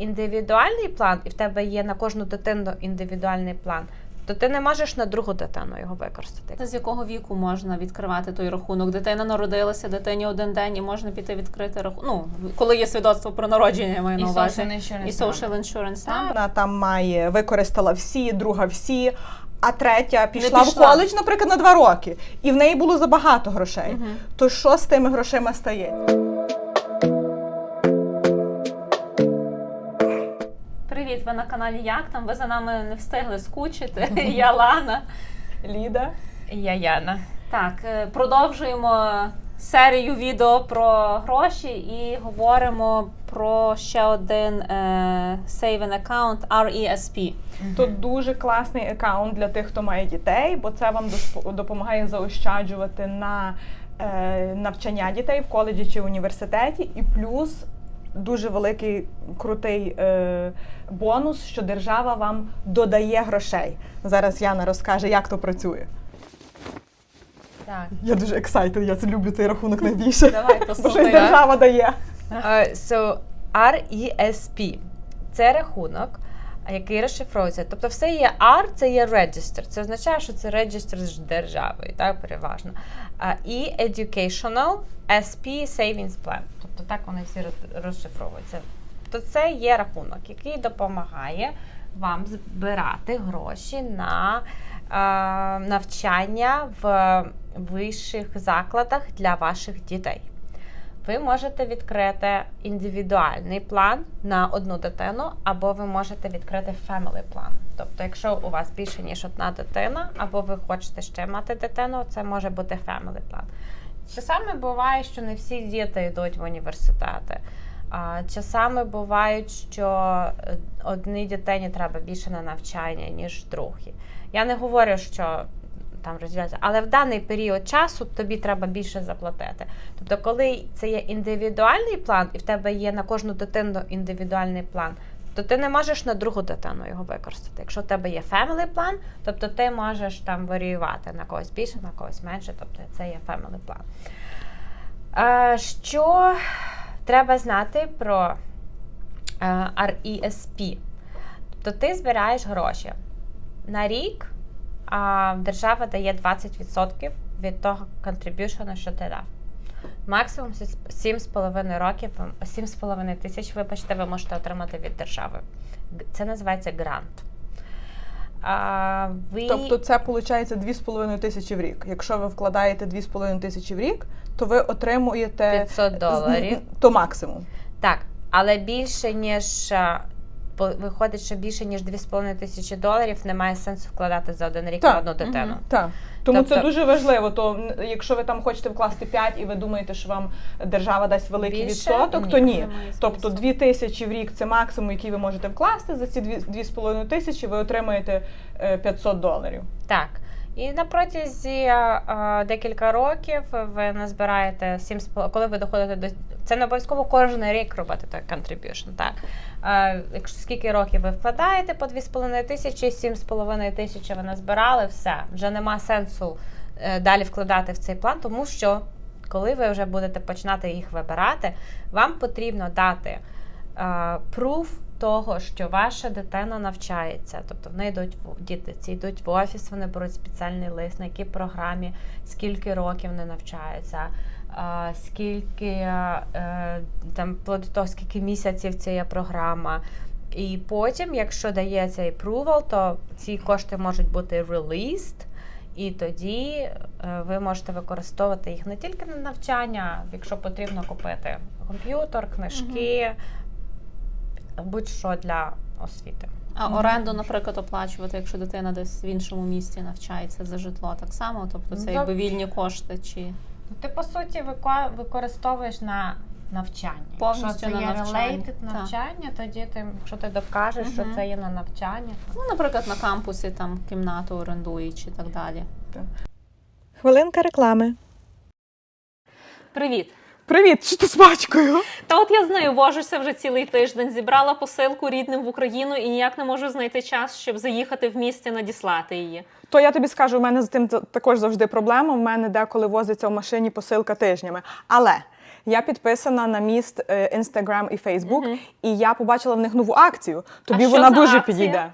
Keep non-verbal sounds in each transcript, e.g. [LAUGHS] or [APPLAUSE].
індивідуальний план, і в тебе є на кожну дитину індивідуальний план, то ти не можеш на другу дитину його використати. Та з якого віку можна відкривати той рахунок? Дитина народилася, дитині один день і можна піти відкрити рахунок. Ну, коли є свідоцтво про народження, я маю І на увазі. І social insurance number. Вона там має використала всі, друга всі. А третя пішла, пішла. в коледж, наприклад, на два роки, і в неї було забагато грошей. Мгм. То що з тими грошима стає? Привіт, ви на каналі Як там? Ви за нами не встигли скучити. [LAUGHS] Я Лана. Ліда? Я Яна. Так, е, продовжуємо серію відео про гроші і говоримо про ще один е, saving account RESP. Тут дуже класний аккаунт для тих, хто має дітей, бо це вам допомагає заощаджувати на е, навчання дітей в коледжі чи університеті, і плюс дуже великий крутий е, бонус, що держава вам додає грошей. Зараз Яна розкаже, як то працює. Так. Я дуже excited, я це люблю цей рахунок найбільше. Давай Бо щось послухаємо. держава дає. Uh, so, RESP – це рахунок, який розшифровується. Тобто все є R, це є register. Це означає, що це register з державою, так, переважно. І educational SP savings plan. Тобто так вони всі розшифровуються. Тобто це є рахунок, який допомагає вам збирати гроші на навчання в вищих закладах для ваших дітей. Ви можете відкрити індивідуальний план на одну дитину, або ви можете відкрити family план. Тобто, якщо у вас більше ніж одна дитина, або ви хочете ще мати дитину, це може бути family план. Часами буває, що не всі діти йдуть в університети. Часами бувають, що е, одній дитині треба більше на навчання, ніж другій. Я не говорю, що там розділяється, але в даний період часу тобі треба більше заплатити. Тобто, коли це є індивідуальний план, і в тебе є на кожну дитину індивідуальний план, то ти не можеш на другу дитину його використати. Якщо в тебе є family план, тобто ти можеш там варіювати на когось більше, на когось менше, тобто це є family план. Е, Що треба знати про е, RESP? Тобто ти збираєш гроші на рік. А держава дає 20% від того контриб'юшену, що ти дав. Максимум 7,5 років, 7,5 тисяч, вибачте, ви можете отримати від держави. Це називається грант. А, ви... Тобто це виходить 2,5 тисячі в рік. Якщо ви вкладаєте 2,5 тисячі в рік, то ви отримуєте 500 доларів. то максимум. Так, але більше ніж виходить, що більше ніж 2,5 тисячі доларів немає сенсу вкладати за один рік на одну дитину. Так. Тому Тобто- це дуже важливо. То якщо ви там хочете вкласти 5 і ви думаєте, що вам держава дасть великий Більше? відсоток, Ні. то ні. Тобто сенсу. 2 тисячі в рік це максимум, який ви можете вкласти. За ці 2,5 тисячі ви отримаєте е, 500 доларів. Так. І на протязі е, декілька років ви назбираєте 7, коли ви доходите до це не обов'язково кожен рік робити той contribution, так. Якщо скільки років ви вкладаєте по 2,5 тисячі, 7,5 тисячі ви назбирали, все. Вже нема сенсу е, далі вкладати в цей план, тому що коли ви вже будете починати їх вибирати, вам потрібно дати е, пруф того, що ваша дитина навчається. Тобто вони йдуть діти, ці йдуть в офіс, вони беруть спеціальний лист, на якій програмі, скільки років вони навчаються, скільки е, там того, скільки місяців це є програма. І потім, якщо дає цей approval, то ці кошти можуть бути released, і тоді е, ви можете використовувати їх не тільки на навчання, якщо потрібно купити комп'ютер, книжки, будь-що для освіти. А оренду, наприклад, оплачувати, якщо дитина десь в іншому місті навчається за житло, так само. Тобто це якби вільні кошти чи ти по суті використовуєш на навчання. Повністю якщо це на є навчання, related навчання, тоді ти, якщо ти докажеш, що Мгм. це є на навчання, то ну, наприклад, на кампусі там кімнату орендують і так далі. Хвилинка реклами. Привіт! Привіт, що ти з бачкою? Та от я з нею вожуся вже цілий тиждень. Зібрала посилку рідним в Україну і ніяк не можу знайти час, щоб заїхати в місті надіслати її. То я тобі скажу, у мене з тим також завжди проблема. У мене деколи возиться в машині посилка тижнями. Але Я підписана на міст е, Instagram і Facebook, і я побачила в них нову акцію. Тобі що вона дуже акція? підійде.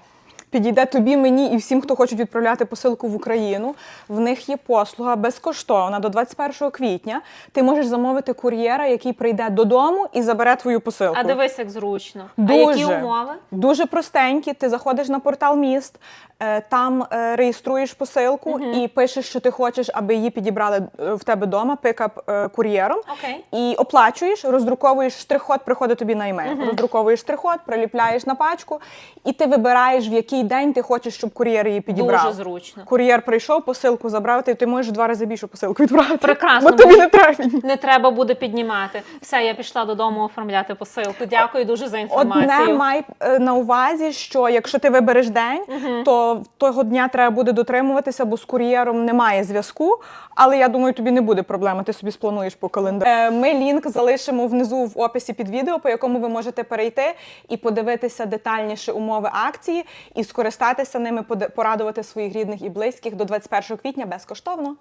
Підійде тобі, мені і всім, хто хочуть відправляти посилку в Україну. В них є послуга безкоштовна до 21 квітня. Ти можеш замовити кур'єра, який прийде додому і забере твою посилку. А дивись, як зручно. Дуже. А які умови? Дуже простенькі. Ти заходиш на портал міст, е, там е, реєструєш посилку і пишеш, що ти хочеш, аби її підібрали е, в тебе вдома, пикап кур'єром. Окей. І оплачуєш, роздруковуєш штрих-код, приходить тобі на імейл. Роздруковуєш штрих-код, приліпляєш на пачку, і ти вибираєш, в який день ти хочеш, щоб кур'єр її підібрав. Дуже зручно. Кур'єр прийшов, посилку забрав, ти, ти можеш в два рази більшу посилку відправити. Прекрасно, Бо тобі не треба. Не треба буде піднімати. Все, я пішла додому оформляти посилку. Дякую дуже за інформацію. Одне май на увазі, що якщо ти вибереш день, то того дня треба буде дотримуватися, бо з кур'єром немає зв'язку. Але я думаю, тобі не буде проблеми. Ти собі сплануєш по календарю. Е, Ми лінк залишимо внизу в описі під відео, по якому ви можете перейти і подивитися детальніше умови акції і скористатися ними, поде- порадувати своїх рідних і близьких до 21 квітня безкоштовно.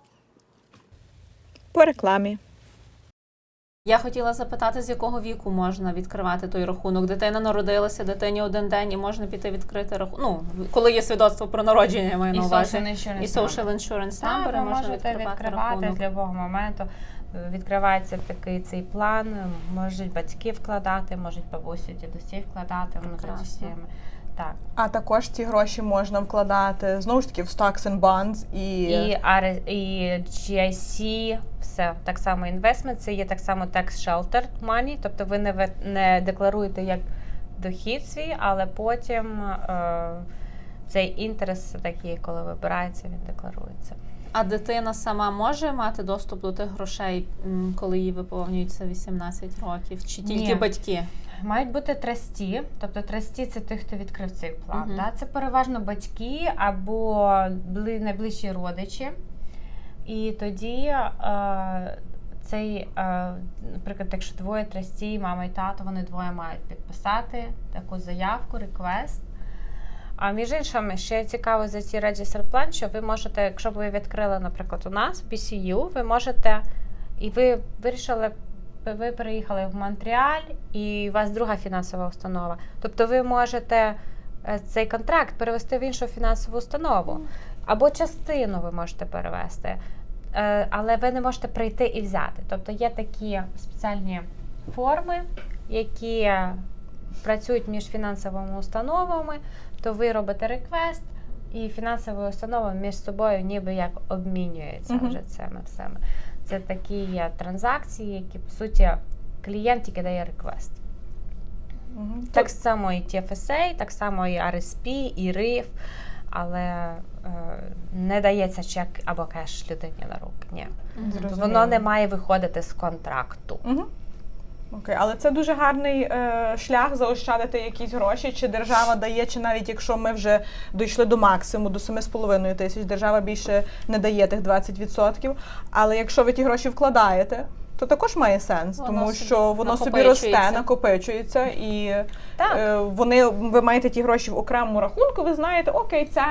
По рекламі. Я хотіла запитати, з якого віку можна відкривати той рахунок. Дитина народилася, дитині один день і можна піти відкрити рахунок. Ну, коли є свідоцтво про народження, я маю І на увазі. social insurance І social insurance number, можна можете відкривати, відкривати рахунок. з будь-якого моменту. Відкривається такий цей план, можуть батьки вкладати, можуть бабусі, дідусі вкладати внутрі Прекрасно. системи. Так. А також ці гроші можна вкладати знову ж таки в stocks and bonds і, І, R- і GIC, все так само інвестмент, це є так само tax sheltered money, тобто ви не, ви- не декларуєте як дохід свій, але потім е, цей інтерес такий, коли вибирається, він декларується. А дитина сама може мати доступ до тих грошей, коли їй виповнюється 18 років, чи тільки Ні. батьки? Мають бути трасті, тобто трасті це тих, хто відкрив цей план. Мгм. Да? Це переважно батьки або найближчі родичі. І тоді е, цей, е, наприклад, якщо двоє трасті, мама і тато, вони двоє мають підписати таку заявку, реквест. А між іншим, ще цікаво за ці Register Plan, що ви можете, якщо ви відкрили, наприклад, у нас в BCU, ви можете, і ви вирішили, ви переїхали в Монреаль, і у вас друга фінансова установа. Тобто ви можете е, цей контракт перевести в іншу фінансову установу. Або частину ви можете перевести, Е, але ви не можете прийти і взяти. Тобто є такі спеціальні форми, які працюють між фінансовими установами, то ви робите реквест, і фінансові установи між собою ніби як обмінюються Мгм. вже цими всіми. Це такі є транзакції, які по суті клієнт тільки дає реквест. Мгм. Так само і TFSA, так само і RSP, і RIF, але е, не дається чек або кеш людині на руки. Ні. Зрозуміло. Воно не має виходити з контракту. Угу. Окей, але це дуже гарний е, шлях заощадити якісь гроші, чи держава дає, чи навіть якщо ми вже дійшли до максимуму, до 7,5 тисяч, держава більше не дає тих 20%. Але якщо ви ті гроші вкладаєте, то також має сенс, Воно тому собі що воно собі росте, накопичується. накопичується, і Так. е, вони ви маєте ті гроші в окремому рахунку. Ви знаєте, окей, це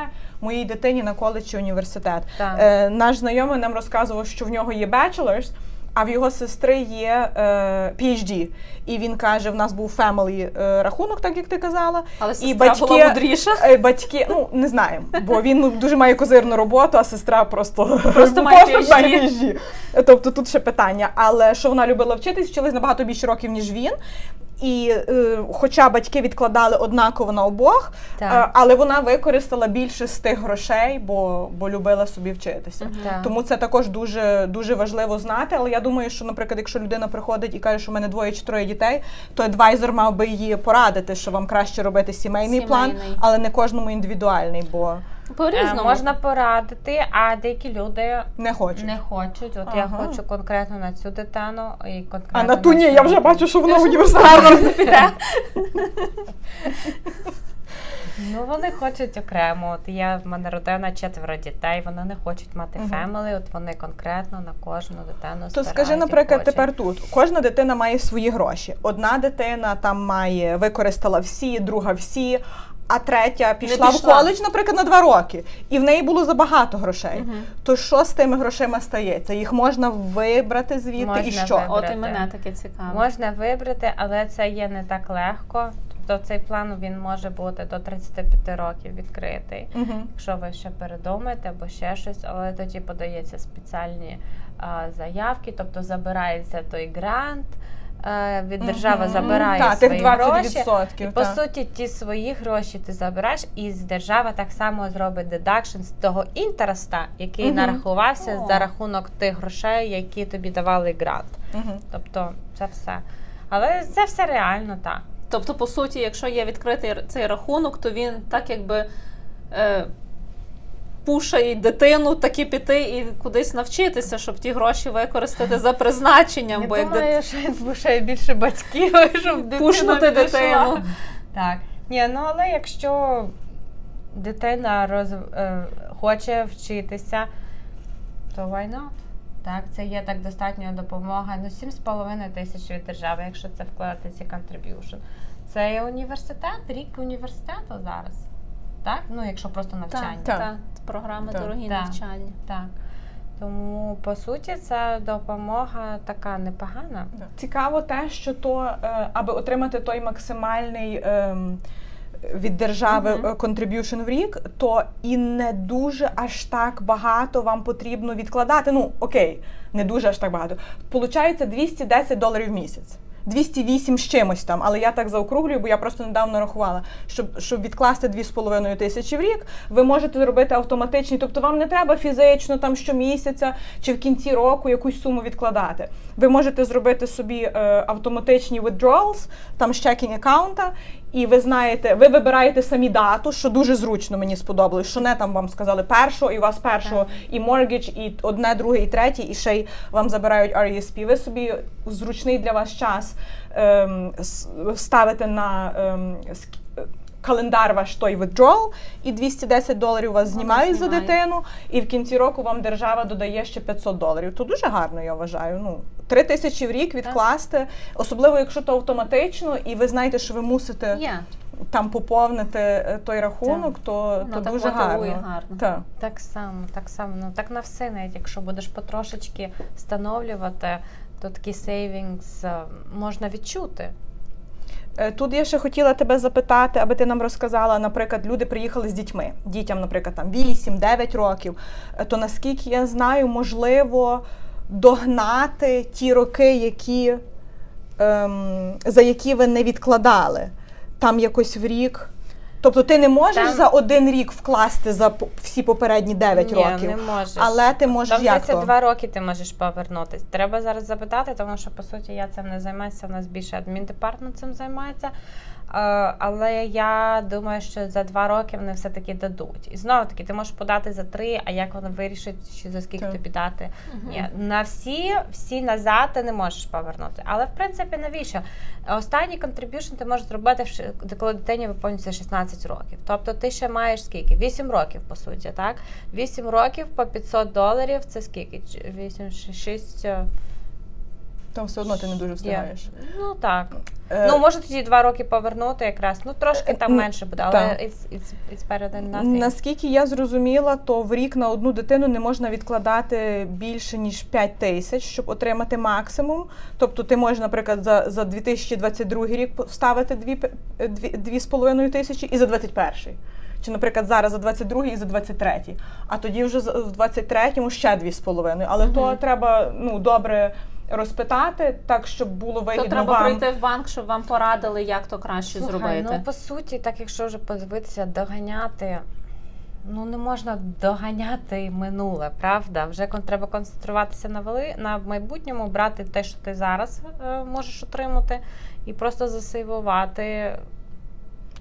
моїй дитині на коледж чи університет. Так. Е, наш знайомий нам розказував, що в нього є bachelor's, а в його сестри є е, PhD. І він каже: в нас був family е, рахунок, так як ти казала. Але і батьки, була мудріша. е, батьки, ну не знаємо, бо він ну, дуже має козирну роботу, а сестра просто, Просто [LAUGHS] має PhD. PhD. Тобто тут ще питання. Але що вона любила вчитись, вчилась набагато більше років, ніж він. І е, хоча батьки відкладали однаково на обох, Так. е, але вона використала більше з тих грошей, бо, бо любила собі вчитися. Так. Тому це також дуже дуже важливо знати. Але я думаю, що, наприклад, якщо людина приходить і каже, що в мене двоє чи троє дітей, то адвайзер мав би її порадити, що вам краще робити сімейний, план, але не кожному індивідуальний, бо Е, По-різному. Можна порадити, а деякі люди не хочуть. не хочуть. От я Ага. хочу конкретно на цю дитину і конкретно А на ту ні, цю я вже бачу, що вона універсальна. піде. [LAUGHS] Ну вони хочуть окремо. От я в мене родина четверо дітей. Вони не хочуть мати Мгм. фемелі. От вони конкретно на кожну дитину То збирають, скажи, наприклад, хочуть. тепер тут кожна дитина має свої гроші. Одна дитина там має використала всі, друга всі. А третя пішла, пішла. в коледж, наприклад, на два роки, і в неї було забагато грошей. Мгм. То що з тими грошима стається? Їх можна вибрати звідти і що? вибрати. От і мене таке цікаво. Можна вибрати, але це є не так легко. Тобто цей план він може бути до 35 років відкритий. Угу. Якщо ви ще передумаєте або ще щось, але тоді подається спеціальні а, заявки, тобто забирається той грант. Е, Від держава Мгм. забирає Так, свої 20%. гроші. І, по суті, ті свої гроші ти забираєш, і з держава так само зробить дедакшн з того інтереста, який Мгм. нарахувався О. за рахунок тих грошей, які тобі давали грант. Мгм. Тобто це все. Але це все реально так. Тобто, по суті, якщо є відкритий р- цей рахунок, то він так якби е, пушає дитину таки піти і кудись навчитися, щоб ті гроші використати за призначенням. Я бо як думаю, що він змушує більше батьків, [LAUGHS] щоб дитина Пушнути пішла. дитину. Так. Ні, ну але якщо дитина роз, е, хоче вчитися, то why not? Так, це є так достатньо допомога. Ну, 7,5 тисяч від держави, якщо це вкладати ці contribution. Це є університет, рік університету зараз. Так? Ну, якщо просто навчання. Так, Так. Програми Так. дорогі Так. навчання. Так. Тому, по суті, це допомога така непогана. Цікаво те, що то, е, аби отримати той максимальний ем, від держави Мгм. е, contribution в рік, то і не дуже аж так багато вам потрібно відкладати. Ну, окей, не дуже аж так багато. Получається 210 доларів в місяць. 208 з чимось там, але я так заокруглюю, бо я просто недавно рахувала. Щоб, щоб відкласти 2,5 тисячі в рік, ви можете зробити автоматичні, тобто вам не треба фізично там щомісяця чи в кінці року якусь суму відкладати. Ви можете зробити собі е, автоматичні withdrawals, там з checking аккаунта, і ви знаєте, ви вибираєте самі дату, що дуже зручно мені сподобалось, що не там вам сказали першого, і у вас першого і моргідж, і одне, друге, і третє, і ще й вам забирають RESP. Ви собі в зручний для вас час ем, ставите на ем, календар ваш той withdrawal, і 210 доларів вас знімають за знімає. дитину, і в кінці року вам держава додає ще 500 доларів. То дуже гарно, я вважаю. Ну, 3 тисячі в рік відкласти, особливо якщо то автоматично, і ви знаєте, що ви мусите Є. там поповнити е, той рахунок, то, Воно то так дуже мотивує гарно. гарно. Так. Так само, так само. Ну так на все, навіть якщо будеш потрошечки встановлювати, то такий сейвінгс е, можна відчути. Е, Тут я ще хотіла тебе запитати, аби ти нам розказала, наприклад, люди приїхали з дітьми, дітям, наприклад, там 8-9 років. Е, То наскільки я знаю, можливо догнати ті роки, які, ем, за які ви не відкладали, там якось в рік. Тобто ти не можеш Там- за один рік вкласти за по- всі попередні 9 Ні, років, не можеш. але ти можеш Там як то? два роки ти можеш повернутись. Треба зараз запитати, тому що по суті я цим не займаюся. У нас більше адміндепартмент цим займається. Е, Але я думаю, що за два роки вони все-таки дадуть. І знову таки, ти можеш подати за три, а як вони вирішать, чи за скільки Так. тобі дати. Мгм. Ні, на всі, всі назад ти не можеш повернути. Але в принципі, навіщо? Останній контриб'юшн ти можеш зробити, коли дитині виповнюється 16 років. Тобто ти ще маєш скільки? 8 років, по суті, так? 8 років по 500 доларів це скільки? Ч- 8, 6, Там все одно ти не дуже встигаєш. Ну так. Е, Ну, може тоді 2 роки повернути якраз. Ну, трошки там Е, менше буде, але так. it's, it's, it's better than nothing. Наскільки я зрозуміла, то в рік на одну дитину не можна відкладати більше ніж 5 тисяч, щоб отримати максимум. Тобто ти можеш, наприклад, за, за 2022 рік вставити 2,5 тисячі і за 21. Чи, наприклад, зараз за 22 і за 23. А тоді вже в 23-му ще 2,5. Але то треба ну, добре розпитати, так, щоб було То треба вам. прийти в банк, щоб вам порадили, як то краще Слухай, зробити. Ну, по суті, так якщо вже подивитися, доганяти. Ну, не можна доганяти минуле, правда? Вже кон- треба концентруватися на вели на майбутньому, брати те, що ти зараз е, можеш отримати, і просто засейвувати.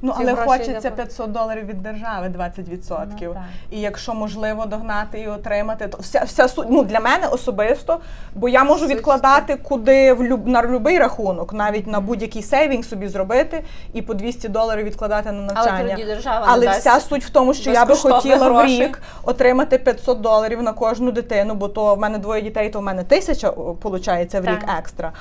Ну, але хочеться для- 500 доларів від держави, 20%. Ну. І якщо можливо догнати і отримати, то вся вся суть ну для мене особисто, бо я можу Суть відкладати куди в люб на будь-який рахунок, навіть на будь-який сейвінг собі зробити і по 200 доларів відкладати на Але навчання. тоді держава Але вся суть в тому, що я би хотіла в рік отримати 500 доларів на кожну дитину, бо то в мене двоє дітей, то в мене тисяча виходить в рік екстра.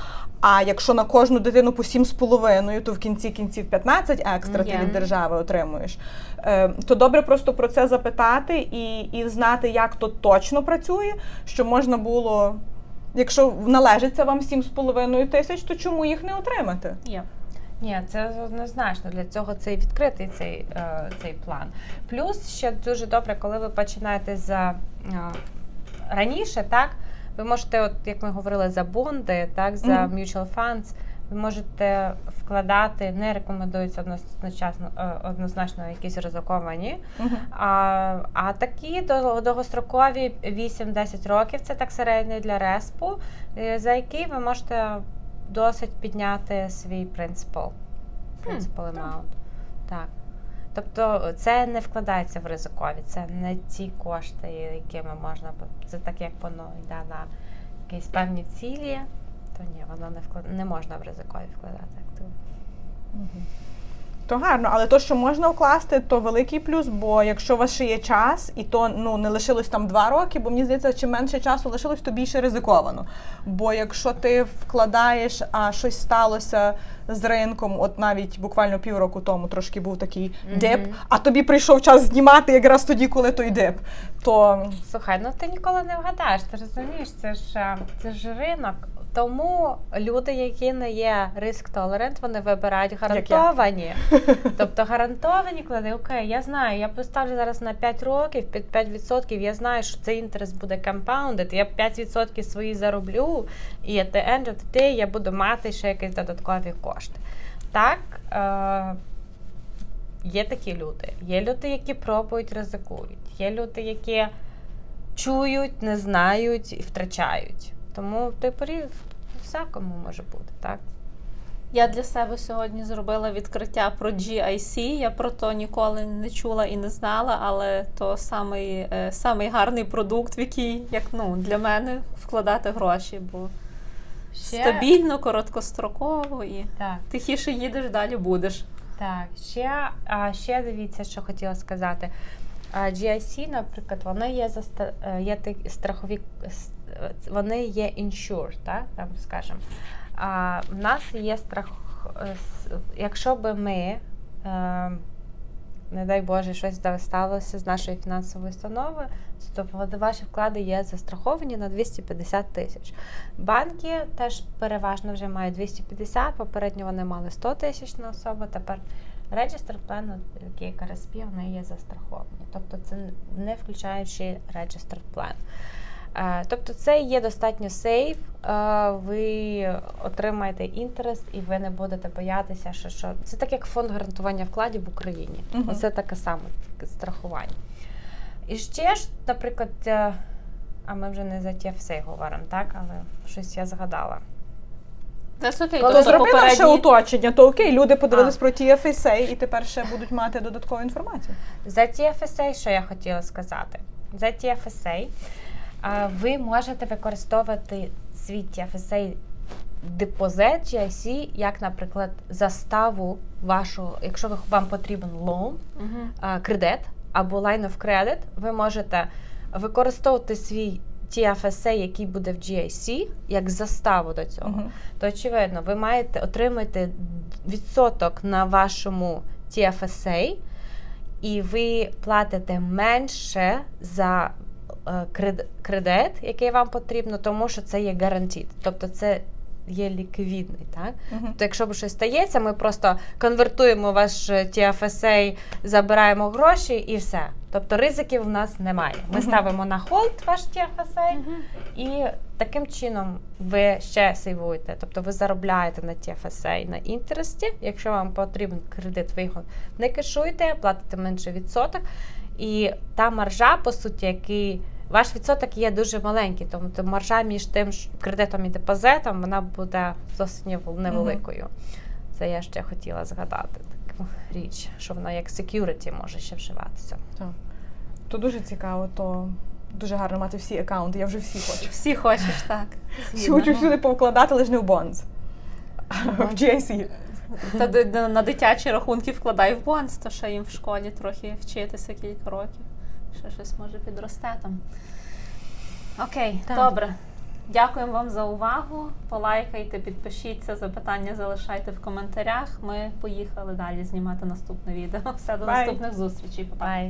А якщо на кожну дитину по 7,5, то в кінці кінців 15 екстра ти від держави отримуєш. Е, то добре просто про це запитати і, і знати, як то точно працює, що можна було. Якщо належиться вам 7,5 тисяч, то чому їх не отримати? Є. Ні, це однозначно. Для цього цей відкритий цей, е, цей план. Плюс ще дуже добре, коли ви починаєте за е, раніше, так ви можете, от як ми говорили, за бонди, так за Мгм. mutual funds, ви можете вкладати, не рекомендується однозначно, е, однозначно якісь ризиковані. А, а такі до- довгострокові 8-10 років це так середній для респу, е, за який ви можете досить підняти свій принципал. Принципал amount. Так. Тобто це не вкладається в ризикові, це не ті кошти, якими можна. Це так як воно йде на якісь певні цілі, то ні, воно не вклад... не можна в ризикові вкладати активи. То гарно, але то, що можна вкласти, то великий плюс, бо якщо у вас ще є час, і то ну не лишилось там два роки, бо мені здається, чим менше часу лишилось, то більше ризиковано. Бо якщо ти вкладаєш, а щось сталося з ринком, от навіть буквально півроку тому трошки був такий Мгм. дип, а тобі прийшов час знімати якраз тоді, коли той дип, то Слухай, ну ти ніколи не вгадаєш, ти розумієш, це ж це ж ринок. Тому люди, які не є риск толерент, вони вибирають гарантовані. [LAUGHS] Тобто гарантовані клади, окей, я знаю, я поставлю зараз на 5 років під 5%, я знаю, що цей інтерес буде compounded, я 5% свої зароблю, і at the end of the day я буду мати ще якісь додаткові кошти. Так, е, є такі люди. Є люди, які пробують, ризикують. Є люди, які чують, не знають і втрачають. Тому в всякому може бути, так? Я для себе сьогодні зробила відкриття про GIC. Я про то ніколи не чула і не знала, але то самий, е, самий гарний продукт, в який як ну для мене вкладати гроші, бо стабільно, короткостроково і Так. тихіше їдеш, далі будеш. Так, ще, а, ще дивіться, що хотіла сказати. А, GIC, наприклад, вони є за є страхові, е, вони є insured, так, там скажемо. А в нас є страх, е, якщо би ми, е, не дай Боже, щось сталося з нашою фінансовою установою, то ваші вклади є застраховані на 250 тисяч. Банки теж переважно вже мають 250, попередньо вони мали 100 тисяч на особу, тепер Register Plan, який вони є застраховані. Тобто це не включаючи Register Plan. Е, Тобто це є достатньо сейф, е, ви отримаєте інтерес і ви не будете боятися, що, що це так як фонд гарантування вкладів в Україні. Мгм. Оце таке саме страхування. І ще ж, наприклад, е, а ми вже не за TFSA говоримо, так? Але щось я згадала. Okay. Коли то Тобто зроби наше попередні- уточнення, то окей, люди подивились А. про TFSA і тепер ще будуть мати додаткову інформацію. За TFSA, що я хотіла сказати? За TFSA ви можете використовувати свій TFSA депозит GIC, як, наприклад, заставу вашого, якщо ви- вам потрібен лоун, а, кредит або line of credit, ви можете використовувати свій TFSA, який буде в GIC, як заставу до цього. Мгм. То очевидно, ви маєте отримати відсоток на вашому TFSA, і ви платите менше за кредит, який вам потрібно, тому що це є гарантіт. Тобто це є ліквідний. Так? Мгм. Тобто, якщо б щось стається, ми просто конвертуємо ваш е, TFSA, забираємо гроші і все. Тобто ризиків в нас немає. Ми Мгм. ставимо на холд ваш TFSA, Мгм. і таким чином ви ще сейвуєте. Тобто ви заробляєте на TFSA на інтересті. Якщо вам потрібен кредит, ви його не кешуєте, платите менше відсоток. І та маржа, по суті, який ваш відсоток є дуже маленький, тому то маржа між тим кредитом і депозитом вона буде досить нев- невеликою. Це я ще хотіла згадати таку річ, що вона як security може ще вживатися. То дуже цікаво, то дуже гарно мати всі аккаунти. Я вже всі хочу. Всі хочеш, так. Всі хочу всюди повкладати, лише не в Bonds. [LAUGHS] В GIC. Та д- д- на дитячі рахунки вкладай в бонс, то ще їм в школі трохи вчитися кілька років. Ще щось може підросте там. Окей, Так. добре. Дякуємо вам за увагу. Полайкайте, підпишіться, запитання залишайте в коментарях. Ми поїхали далі знімати наступне відео. [LAUGHS] Все до Bye. наступних зустрічей. Па-па.